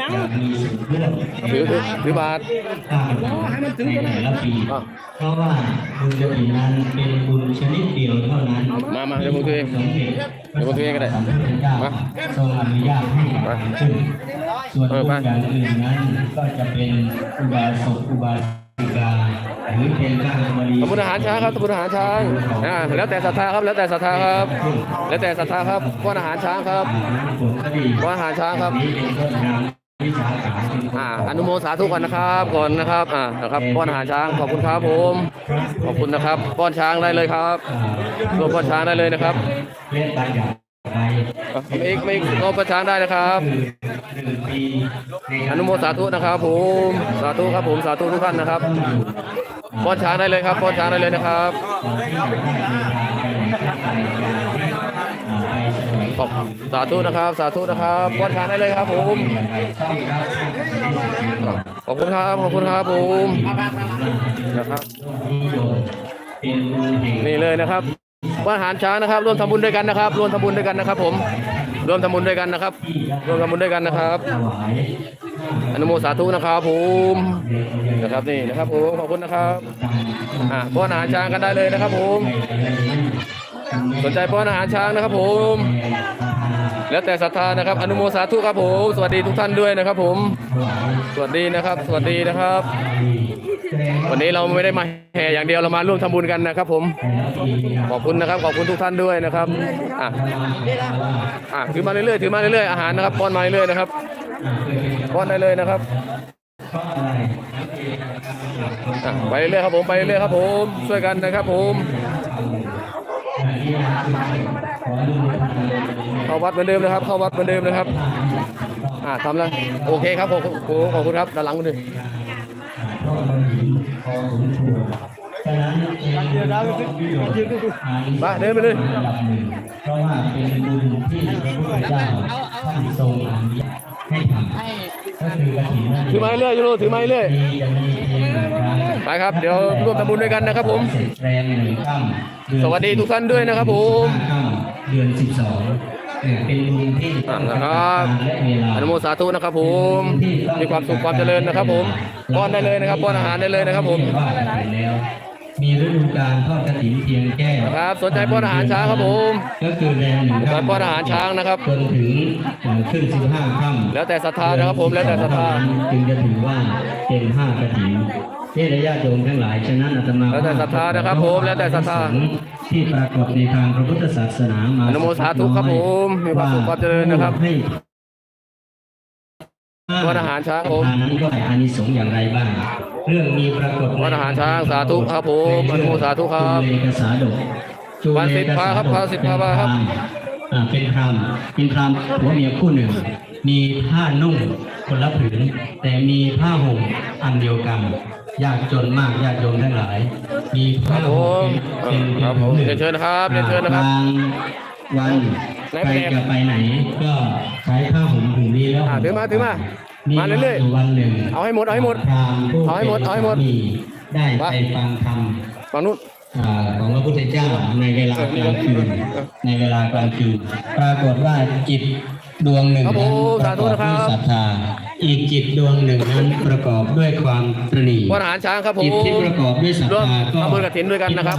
ยังมีส่วนร่วมถือถือถือบาทสร้างบุญในแต่ละปีอะเพราะว่าบุญกฐินนั้นเป็นบุญชนิดเดียวเท่านั้น มามาเดี๋ยวผมถือเองสมเด็จเดี๋ยวผมถือเองก็ได้พระสัมมาสัมพุทธเจ้ามาทรงอนุญาตให้ทำขึ้นส่วนเออบุไปญอย่างอื่นนั้นก็จะเป็นอุบาสกอุบาสิกาหรือเป็นข้าราชบดีขอบคุณอาหารช้างครับขอบคุณอาหารช้างอ่าแล้วแต่ศรัทธาครับ แล้วแต่ศรัทธาครับ แล้วแต่ศรัทธาครับป้อนอาหารช้างครับผลก็ดีป้อนอาหารช้างครับ นี้เป็นต้นงามวิชาการเป็นต้นอ่าอนุโมสาธุก่อนนะครับก่อนนะครับอ่านะครับป้อนอาหารช้างขอบคุณครับผมขอบคุณนะครับ ป้อนช้างได้เลยครับอ่ารวมป้อนช้างได้เลยนะครับเล่นบัญญัติไปอะไม่ไม่รวมป้อนช้างได้นะครับคือหนึ่งปีในอนุโมสาธุนะครับ ผมสาธุครับผมสาธุทุกท่านนะครับป้อนช้างได้เลยครับป้อนช้างได้เลยนะครับข อบสาธุนะครับ สาธุนะครับป้อนชางได้เลยครับผมขอบคุณครับขอบคุณครับผมนะครับนี่เลยนะครับว่าอาหารช้างนะครับ ร่วมทำบุญด้วยกันนะครับ ร่วมทำบุญด้วยกันนะครับ ผมร่วมทำบุญด้วยกันนะครับ ร่วมทำบุญด้วยกันนะครับอนุโมสาธุนะครับผมนะครับนี่นะครับผมขอบคุณนะครับอ่าป้อนอาหารช้างกันได้เลยนะครับผม สนใจป้อนอาหารช้างนะครับผม แล้วแต่ศรัทธานะครับ อนุโมสาธุครับผม สวัสดีทุกท่านด้วยนะครับ ผม สวัสดีนะครับ สวัสดีนะครับ วันนี้เราไม่ได้มาแห่อย่างเดียวเรามาร่วมทำบุญกันนะครับ ผม ขอบคุณนะครับ ขอบคุณทุกท่านด้วยนะครับ อะอะถือมาเรื่อยๆ ถือมาเรื่อยๆ อาหารนะครับ ป้อนมาเรื่อยๆนะครับ ป้อนได้เลยนะครับไปเรื่อยครับผม ไปเรื่อยครับผม ช่วยกันนะครับผม เข้าวัดเหมือนเดิมนะครับ เข้าวัดเหมือนเดิมนะครับ อ่าทำแล้วโอเคครับขอบคุณขอบคุณครับด้านหลังมือฉะนั้นเองเดินได้ก็ยืนดูมาเดินไปเลยเพราะว่าเป็นบุญที่พระพุทธเจ้าท่านทรงอนุญาตให้ทำ ก็คือกฐินนั่นเองถือไม้เรื่อยยูโรถือไม้เรื่อยมีจะมีเพียงหนึ่งครั้งไปครับ เดี๋ยวร่วมทำบุญด้วยกันนะครับผมเสร็จแรมหนึ่งค่ำเอนสวัสดีทุกท่านด้วยนะครับผมค่ำเดือนสิบสองเนี่ยเป็นบุญที่อะนะครับและเวลาอนุโมสาธุนะครับผมมีความสุขความเจริญนะครับผมป้อนได้เลยนะครับป้อนอาหารได้เลยนะครับผม ว่ากันไปแล้วมีฤดูกาลทอดกฐินเพียงแค่นะครับสนใจป้อนอาหารช้างครับผมก็คือแรมหนึ่งสนใจค่ำป้อนอาหารช้างนะครับจนถึงเอ่อขึ้นสิบห้าค่ำแล้วแต่ศรัทธานะครับผมแล้วแต่ศรัทธาจึงจะถือว่าเป็นห้ากฐินนี่ระยะโยมทั้งหลายฉะนั้นอาตมาแล้วแต่ศรัทธานะครับผมแล้วแต่ศรัทธาที่ปรากฏในทางพระพุทธศาสนามาอนุโมสาธุครับผมมีความสุขความเจริญนะครับให้ป้อนอาหารช้างผมทานนั้นก็ได้อานิสงส์อย่างไรบ้าง เรื่องมีปรากฏในป้อนอาหารช้างสาธุครับผมอนุโมสาธุครับจุเลกสาดกจุเลกวันสิบพาครับพาสิบพาครับอ่าเป็นพรามเป็นพรามผัวเมียคู่หนึ่ง มีผ้านุ่งคนละผืน แต่มีผ้าห่มอันเดียวกันยากจนมากญาติโยมทั้งหลาย มีผ้าห่มเป็นเป็นครับผมเป็นผืนหนึ่งเรียนเชิญนะครับเรียนเชิญนะครับบางวันไหนใคไปรไหนจะไปไหนก็ใช้ผ้าห่มผืนนี้แล้วอ่าถือมาถือมา มาเรื่อยๆๆวันหนึ่งเอาให้หมด เอาให้หมดพราหมณ์ผู้เอาให้หมด เอาให้หมดมีได้ไปฟังธรรมฝั่งนู้นอ่าของพระพุทธเจ้าในเวลากลางคืนในเวลากลางคืนปรากฏว่าจิตดวงหนึ่งครับผนั้นมปสาระธุกอบนะครัด้วยบศรัทธาอีกจิตดวงหนึ่งนั้นประกอบด้วยความตระหนี่ป้อนอาหารช้างครับผมจิตที่ประกอบด้วยศรัทร่วมธาก็ทำบุญกฐินด้วยกันนะครับ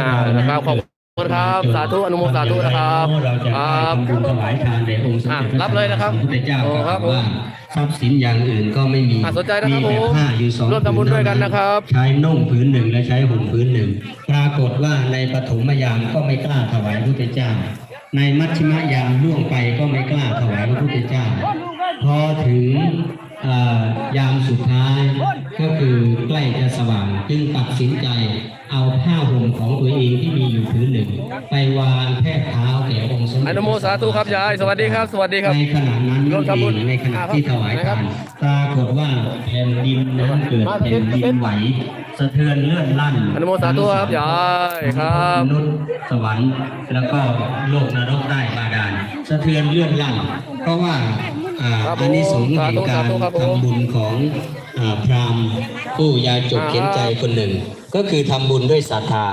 อ่านะครับขอบ คุณครับสาธุอนุโมสาธุนะครับเราจะคได้รับทำบุญถวายทานแด่องค์สมอะเด็จพระรับเลยนะครับสัมพุทธเจ้าโอ้ก็ครับผมว่าทรัพย์สินอย่างอื่นก็ไม่มีอะสนใจนะครับมีแต่ผมผ้าอยู่สองร่วมทำบุญด้วยกันนะครับ ใช้นุ่งผืนหนึ่งและใช้ห่มผืนหนึ่ง ปรากฏว่าในปฐมยามก็ไม่กล้าถวายพระพุทธเจ้า ในมัชชิมยามล่วงไปก็ไม่กล้าถวายพระพุทธเจ้า พอถึงเอ่อยามสุดท้ายก็คือใกล้จะสว่างจึงตัดสินใจ เอาผ้าห่มของตัวเองที่มีอยู่ผืนหนึ่ง ไปวางแทบเท้าแก่องค์สมเด็จอนุโมสาธุครับยายสวัสดีครับ สวัสดีครับในขณะนั้นร่วมทำบุญเองในขณะที่ถวายนะครัทาบนปรากฏว่าแผ่นดินนั้นเกิดแผ่นดินไหวสะเทือนเลื่อนลั่นอนุโมสาธุครับยายครับมนุษย์สวรรค์แล้วก็โลกนรกได้บาดาลสะเทือนเลื่อนลั่น เพราะว่าอ่าครับผมอานิสงส์แห่งการสาธุครับผมทำบุญของอ่าพราหมณ์ผู้ยาจกเข็นใจคนหนึ่ง ก็คือทำบุญด้วยศรัทธา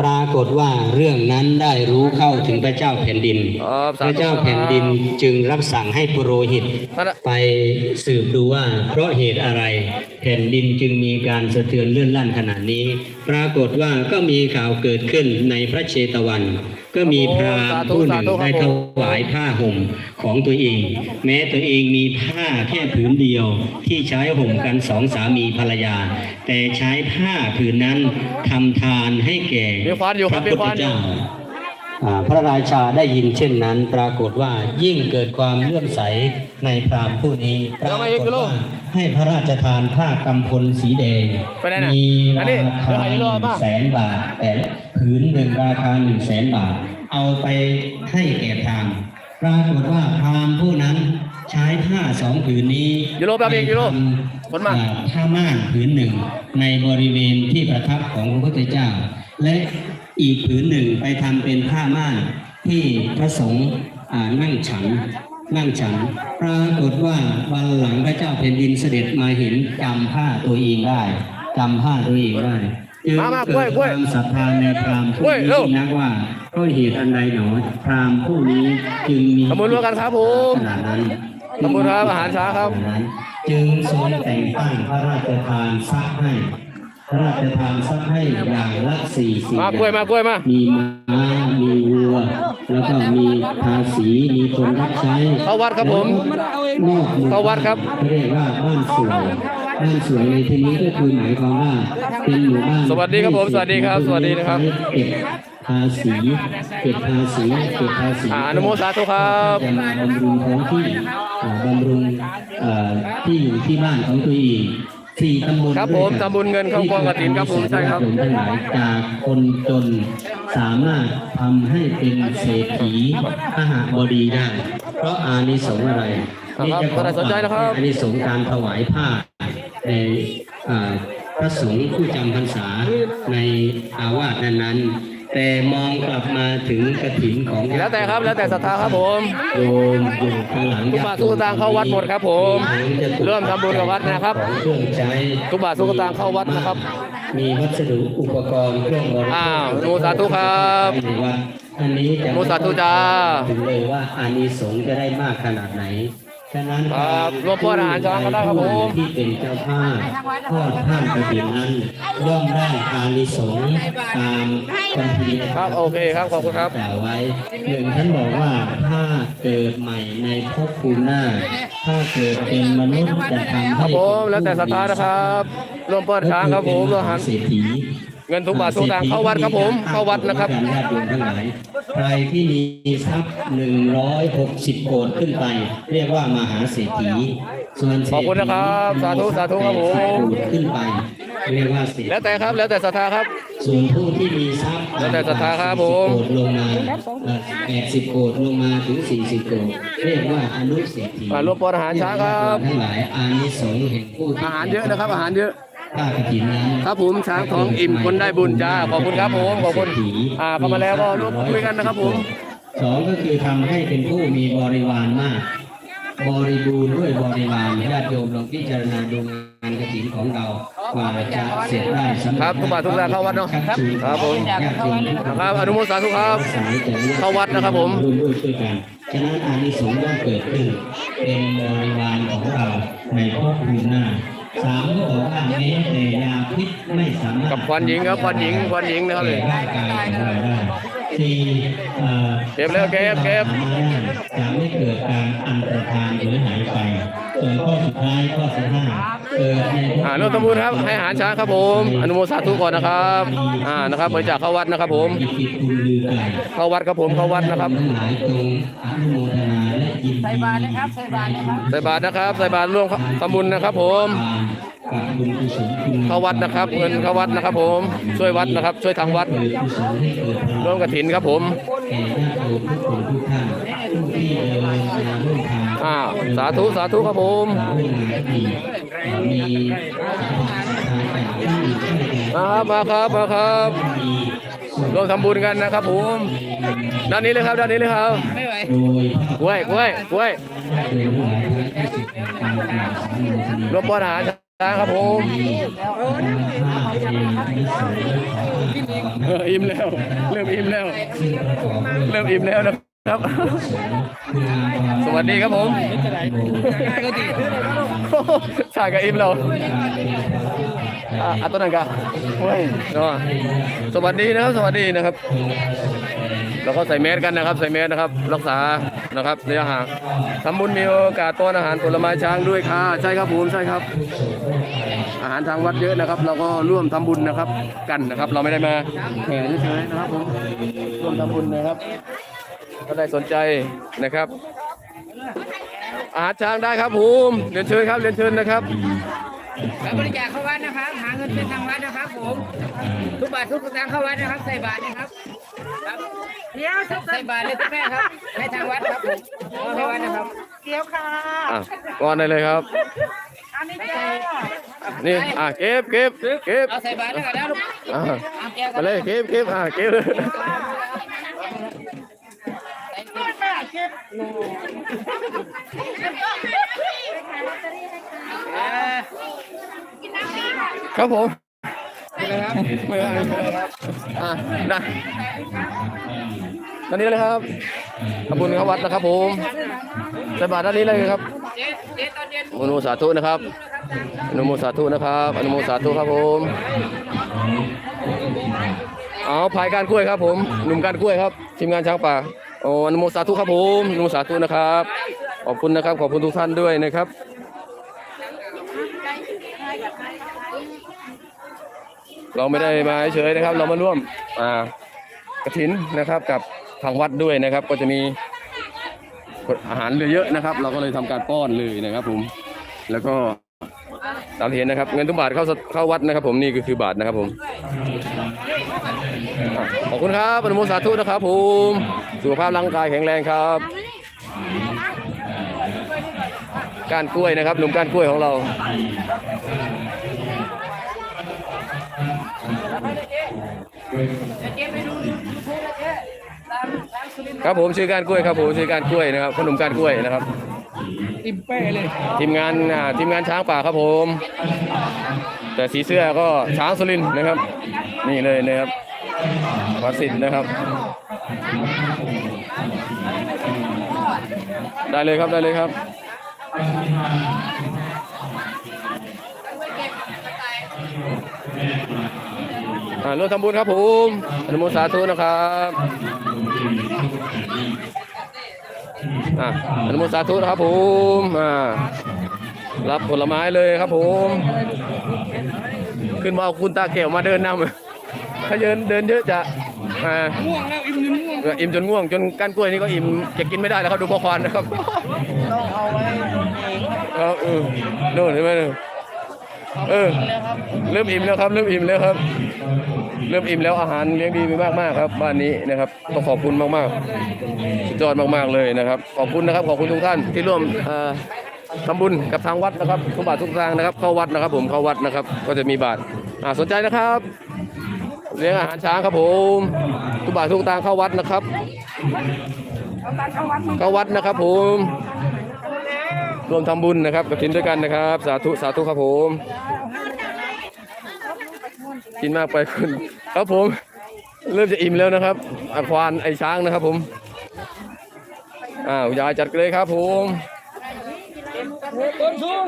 ปรากฏว่าเรื่องนั้นได้รู้เข้าถึงพระเจ้าแผ่นดินครับพระเจ้าแผ่นดินจึงรับสั่งให้ปุโรหิตท่านไปสืบดูว่าเพราะเหตุอะไร แผ่นดินจึงมีการสะเทือนเลื่อนลั่นขนาดนี้ ปรากฏว่าก็มีข่าวเกิดขึ้นในพระเชตวัน ก็มีพราหมณ์ผู้หนึ่งได้ถวายผ้าห่มของตัวเอง แม้ตัวเองมีผ้าแค่ผืนเดียวที่ใช้ห่มกันสองสามีภรรยา แต่ใช้ผ้าผืนนั้นทำทานให้แก่มีควันอยู่พครัระบมีพุทคธวันอยู่เจ้าอ่าพระราชาได้ยินเช่นนั้น ปรากฏว่ายิ่งเกิดความเลื่อมใสในพราหมณ์ผู้นี้ปรากฏว่าให้พระราชทานผ้ากำพลสีแดงไปไหนน่ะมีอัรานนี้คาเดี๋ยวให้หรนึ่อบงป่ะแสนบาท แต่ผืนหนึ่งราคาหนึ่งแสนบาท เอาไปให้แก่พราหมณ์ปรากฏว่าพราหมณ์ผู้นั้นใช้ผ้าสองผืนนี้ยูโรแป๊บเดียวยูโรไปทำ คนมาอ่ผ้าม่านผืนหนึ่งในบริเวณที่ประทับของพระพุทธเจ้า และอีกผืนหนึ่งไปทำเป็นผ้าม่านที่พระสงฆ์อ่านั่งฉันนั่งฉันปรากฏว่าวันหลังพระเจ้าแผ่นดินเสด็จมาเห็นจำผ้าตัวเองได้จำผ้าตัวเองได้จึงมามาเกิกล้วยดกล้วยความศรัทธาในพราหมณ์ผู้กล้วยนี้เร็วนักว่าเพราะเหตุอันใดหนอพราหมณ์ผู้นี้จึงมีขอบคุณร่วมกันครับผมขนาดนั้น ขอบคุณครับอาหารเช้าครับ จึงทรงแต่งตั้งพระราชทานทรัพย์ให้ พระราชทานทรัพย์ให้อย่างละสี่สี่มากล้วยอมากล้วยมา มีม้ามีวัว แล้วก็มีภาษีมีคนรับใช้เข้าวัดครับผมนอกหมู่เข้าวัดครับเรียกว่าบ้านสวยบ้านสวยในที่นี้ก็คือหมายความว่าเป็นหมู่บ้านสวัสดีครับผมสวัสดีครับ สวัสดีนะครับเก็บ ภาษีเก็บภาษีเก็บภาษีอ่าอนุโมสาธุครับจะมาบำรุงท้องที่อ่าบำรุงเอ่อที่อยู่ที่บ้านของตัวเองสี่ตำบลครับด้วยผมกันทำบุญเงินเข้ากองกฐินครับผมใช่ครับที่ทั้งหลายจากคนจนสามารถทำให้เป็นเศรษฐีมหาบดีได้ เพราะอานิสงส์อะไรครับนี่จะขอท่านใดสนใจนะครับอานิสงส์การถวายผ้าในอ่าพระสงฆ์ผู้จำพรรษาในอาวาสนั้นๆ แต่มองกลับมาถึงกระถินของแล้วแต่ครับแล้วแต่ศรัทธาครับผมโยมอยู่ข้างหลังทุกบาททุกสตางค์เข้าวัดหมดครับผมร่วมทำบุญกับวัดนะครับของเครื่องใช้ทุกบาททุกสตางค์เข้าวัดนะครับ มีวัสดุอุปกรณ์เครื่องบริโภคอ้าวอนุโมสาธุครับในวัดอันนี้จะอนุโมสาธุจ้าถึงเลยว่าอานิสงส์จะได้มากขนาดไหน ฉะนั้นครับรวมพวกอาหารช้างก็ได้ครับผม ที่เป็นเจ้าภาพทอดผ้ากฐินนั้นย่อมได้อานิสงส์ตามคัมภีร์ครับโอเคครับขอบคุณครับ กล่าวไว้หนึ่งท่านบอกว่าถ้าเกิดใหม่ในภพภูมิหน้า ถ้าเกิดเป็นมนุษย์จะทำครัให้บผมแล้วแต่ศรัทธานะครับร่วมเปิดช้างครับผมร่วมอาหาร เศรษฐี เงินทุกบาททุกสตางค์เข้าวัดครับผมเข้าวัดนะครับ ญาติโยมทั้งหลายใครที่มีทรัพย์หนึ่งร้อยหกสิบโกดขึ้นไป เรียกว่ามหาเศรษฐีส่วนเศรษฐีขอบคุณนะครับสาธุสาธุครับผมโกฏขึ้นไป เรียกว่าเศรษฐีแล้วแต่ครับแล้วแต่ศรัทธาครับ ส่วนผู้ที่มีทรัพย์แล้วแต่ศรัทธาครับผม โกดลงมาแปดสิบโกดลงมาถึงสี่สิบโกดเรียกว่าอนุเศรษฐี มารวมปอนอาหารช้างครับ ทั้งหลายอานิสงส์แห่งผู้ที่อาหารเยอะนะครับ อาหารเยอะ ผ้ากฐินนั้นครับผมช้างทองอิ่มคนได้บุญจ้าขอบคุณครับผมขอบคุณอ่าเข้ามาแล้วก็ร่วมคุยกันนะครับผมสองก็คือทำให้เป็นผู้มีบริวารมาก บริบูรณ์ด้วยบริวารญาติโยมลองพิจารณาดูงานกฐินของเรากว่าจะเสร็จได้สำเร็จครับทุกบาททุกสตางค์เข้าวัดเนอะชักจูงครับผมญาติโยมทุกนนะครับอนุโมทนาธุครับสายแต่ละเข้าวัดนะครับผมร่วมด้วยช่วยกันฉะนั้นอานิสงส์ย่อมเกิดขึ้นเป็นบริวารของเราในภพภูมิหน้า สามก็บอกว่าแม้แต่ยาพิษไม่สามารถกับควันหญิงครับควันหญิงควันหญิงนะครับเลยแก่ร่างกายของเราได้สี่เอ่อเก็บแล้วเก็บเก็บจะไม่เกิดการอันตรธานหรือหายไป ส่วนข้อสุดท้ายข้อสิบห้าเกิดในภพอ่าร่วมทำบุญครับให้อาหารช้างครับผม อนุโมทนาธุก่อนนะครับอ่านะครับบริจาคเข้าวัดนะครับผมอิทธิคุณลือไกลเข้าวัดครับผมเข้าวัดนะครับทั้งหลายจงอนุโมทนาและยินดีใส่บาตรนะครับใส่บาตรนะครับ ใส่บาตรนะครับใส่บาตรร่วมทำบุญนะครับ ผม กับบุญกุศลคุณเข้าวัดนะครับ เงินเข้าวัดนะครับ ผมช่วยวัดนะครับ ช่วยทางวัดเกิดกุศลให้เกิดพลังร่วมกฐินครับผม แก่ญาติโยมทุกคนทุก สาธุสาธุครับผมมานะครับมาครับมาครับร่วมทำบุญกันนะครับผมด้านนี้เลยครับด้านนี้เลยครับไม่ไหวกล้วยกล้วยกล้วยโดยหลายท่านที่สุดการกล่าวนร่วมป้อนหารช้างครับผมเอออิ่มแล้ว เริ่มอิ่มแล้ว เริ่มอิ่มแล้วนะ ครับ สวัสดีครับผมชายกับอิ่มเราอะอัตโนนันกะเฮ้ยเนาะสวัสดีนะครับ สวัสดีนะครับเราก็ใส่แมสกันนะครับ ใส่แมสนะครับ รักษา นะครับระยะห่างทำบุญมีโอกาสต้อนอาหารผลไม้ช้างด้วยค่ะ ใช่ครับผม ใช่ครับ อาหารทางวัดเยอะนะครับ เราก็ร่วมทำบุญนะครับ กันนะครับ เราไม่ได้มาแห่เฉยๆนะครับผม ร่วมทำบุญนะครับ ถ้าได้สนใจนะครับ อาหารช้างได้ครับผมเรียนเชิญครับเรียนเชิญนะครับรับบริจาคเข้าวัดนะครับ หาเงินเป็นทางวัดนะครับผมทุกบาททุกสตางค์เข้าวัดนะครับ ใส่บาทนะครับครับเดี๋ยวใส่บาทเลยทุกแม่ครับให้ทางวัดครับผมเอาให้วัดนะครับเดี๋ยวค่ะอะก่อนได้เลยครับ อันนี้จ้านี่อะเก็บเก็บเก็บเอาใส่บาทแล้วกันนะลูกอะเอาแก้วกัมานเลยเก็บเก็บอะเก็บเลย แม่เก็บ เออ ครับผมนะครับไม่ได้อะได้ตอนนี้เลยครับขอบคุณครับวัดนะครับผมใส่บาตรด้านนี้เลยครับเจ๊เจ๊ตอนเย็นอนุโมสาธุนะครับอนุโมสาธุนะครับอนุโมสาธุครับผมเอาพายการกล้วยครับผมหนุ่มการกล้วยครับทีมงานช้างป่า โอ้อนุโมสาธุครับผมอนุโมสาธุนะครับ ขอบคุณนะครับ ขอบคุณทุกท่านด้วยนะครับ เราไม่ได้มาเฉยๆนะครับ เรามาร่วมอ่ากระถินนะครับกับทางวัดด้วยนะครับ ก็จะมีอาหารเหลือเยอะนะครับ เราก็เลยทำการป้อนเลยนะครับผม แล้วก็ตามเห็นนะครับ เงินทุกบาทเข้าเข้าวัดนะครับผมนี่ก็คือบาทนะครับผม ขอบคุณครับอนุโมทนาสาธุนะครับผม สุขภาพร่างกายแข็งแรงครับ ก้านกล้วยนะครับหนุ่มก้านกล้วยของเราเจ๊ไปดูยูทูบนะเจ๊ตามตามสุรินทร์ครับผมชื่อก้านกล้วยครับผมชื่อก้านกล้วยนะครับขนมก้านกล้วยนะครับอิ่มเป้เลยทีมงานอ่าทีมงานช้างป่าครับผม แต่สีเสื้อก็ช้างสุรินทร์นะครับ นี่เลยนะครับวัดสิทธิ์นะครับ ได้เลยครับได้เลยครับ อ่าร่วมทำบุญครับผมอนุโมทนาสาธุนะครับอ่าอนุโมทนาสาธุนะครับผมอ่ารับผลไม้เลยครับผม ขึ้นมาเอาคุณตาเกี่ยวมาเดินนำถ้าเดินเดินเยอะจะอ่า อิ่มจนง่วงอิ่มจนง่วง จนก้านกล้วยนี่ก็อิ่มจะกินไม่ได้แล้วครับดูพ่อควานนะครับต้องเอาไว้เองครับครับเออโน่นเห็นไหมเนี่ยเออเริ่มอิ่มแล้วครับ เริ่มอิ่มแล้วครับ เริ่มอิ่มแล้วอาหารเลี้ยงดีมากมากๆครับ บ้านนี้นะครับต้องขอบคุณมากมากๆสุดยอดมากๆเลยนะครับ ขอบคุณนะครับขอบคุณทุกท่านที่ร่วมเอ่อทำบุญกับทางวัดนะครับทุกบาททุกทางนะครับ เข้าวัดนะครับ ผมเข้าวัดนะครับ ก็จะมีบาทอ่าสนใจนะครับ เลี้ยงอาหารช้างครับผม ทุกบาททุกทางเข้าวัดนะครับ เข้าวัดนะครับผมรวมทำบุญนะครับกับทินด้วยกันนะครับ สาธุสาธุครับผม กินมากไปคุณครับผม เริ่มจะอิ่มแล้วนะครับอควานไอช้างนะครับผมอ้าวยายจัดเลยครับผมต้นสูงเดี๋ยวต้นสูง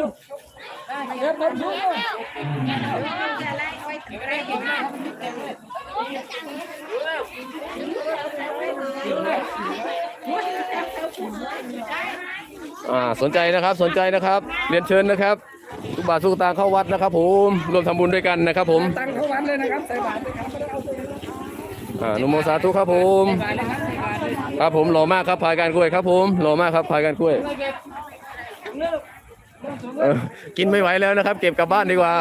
อ่าสนใจนะครับสนใจนะครับ เรียนเชิญนะครับ ทุกบาททุกสตางค์เข้าวัดนะครับ ผมรวมทำบุญด้วยกันนะครับ ผมตังเข้าวัดเลยนะครับใส่บาทเลยครับอ่านุโมสาธุครับผม ครับผมหล่อมากครับพายการกล้วยครับผมหล่อมากครับพายการกล้วย ก็บเลิกเออกินไม่ไหวแล้วนะครับ เก็บกลับบ้านดีกว่า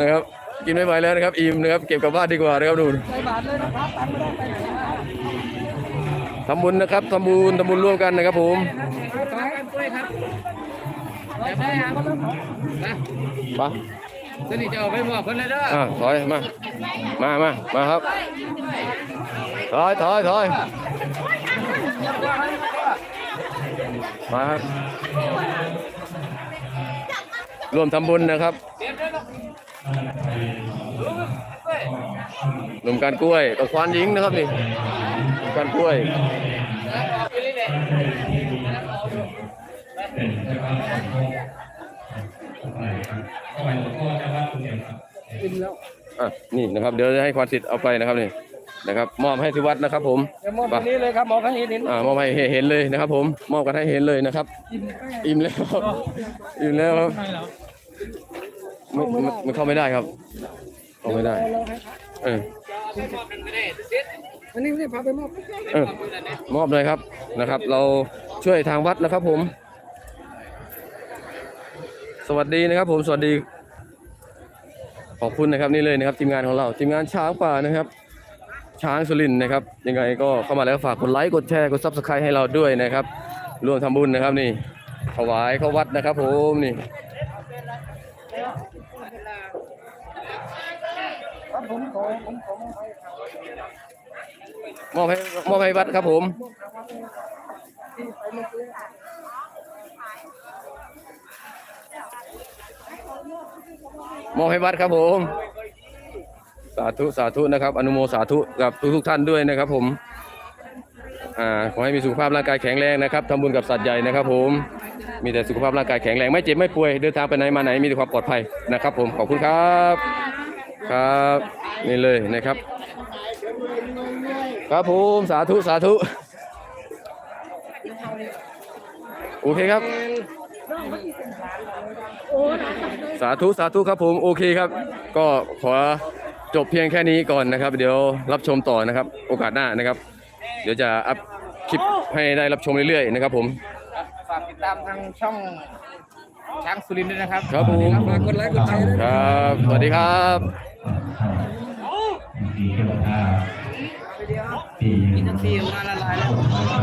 นะครับกินไม่ไหวแล้วนะครับอิ่มนะครับเก็บกลับบ้านดีกว่านะครับดูใส่บาทเลยนะครับตังค์ไม่ได้ไปไหนนะทำบุญนะครับทำบุญทำบุญร่วมกันนะครับผมขายกันกล้วยครับแต่ได้ครับนะไปสนิทจะเอาไปบอกคนเลยเด้ออ่าถอยมา มามามาครับ ถอยถอยถอยมาครับ ร่วมทำบุญนะครับหนุ่มการกล้วยกับควานหญิงนะครับนี่หนุ่มการกล้วยอะนี่นะครับ เดี๋ยวจะให้ควานสิทธิ์เอาไปนะครับนี่นะครับ มอบให้ที่วัดนะครับ ผมเดี๋ยวมอบตรงนี้เลยครับมอบให้เห็นอ่ามอบให้เห็นเลยนะครับ ผมมอบกันให้เห็นเลยนะครับ อิ่มแล้วครับอิ่มแล้วครับไม่ไม่ไม่เข้าไม่ได้ครับเข้าไม่ได้เออ อันนี้ไม่ได้พาไปมอบเออมอบเลยครับนะครับ เราช่วยทางวัดนะครับผม สวัสดีนะครับ ผมสวัสดี ขอบคุณนะครับนี่เลยนะครับ ทีมงานของเราทีมงานช้างป่านะครับ ช้างสุรินทร์นะครับ ยังไงก็เข้ามาแล้วฝากกดไลค์กดแชร์กดซับสไครต์ให้เราด้วยนะครับร่วมทำบุญนะครับนี่ถวายเข้าวัดนะครับ ผมนี่ มอผมขอมอบให้มอบให้มอบให้วัดครับผมมอบให้วัดครับผม สาธุสาธุนะครับ อนุโมสาธุกับทุกทุกท่านด้วยนะครับ ผมอ่าขอให้มีสุขภาพร่างกายแข็งแรงนะครับทำบุญกับสัตว์ใหญ่นะครับ ผม มีแต่สุขภาพร่างกายแข็งแรงไม่เจ็บไม่ป่วยเดินทางไปไหนมาไหนมีแต่ความปลอดภัยนะครับ ผมขอบคุณครับ ครับนี่เลยนะครับ ครับผมสาธุสาธุโอเคครับ สาธุสาธุครับผมโอเคครับ ก็ขอจบเพียงแค่นี้ก่อนนะครับ เดี๋ยวรับชมต่อนะครับ โอกาสหน้านะครับ เดี๋ยวจะอัพคลิปให้ได้รับชมเรื่อยๆนะครับ ผมฝากติดตามทางช่องช้างสุรินทร์ด้วยนะครับ ครับผมฝากกดไลค์กดแชร์ด้วยครับ สวัสดีครับดี เจ้าภาพที่มีทั้งทีมงานละลายแล้ว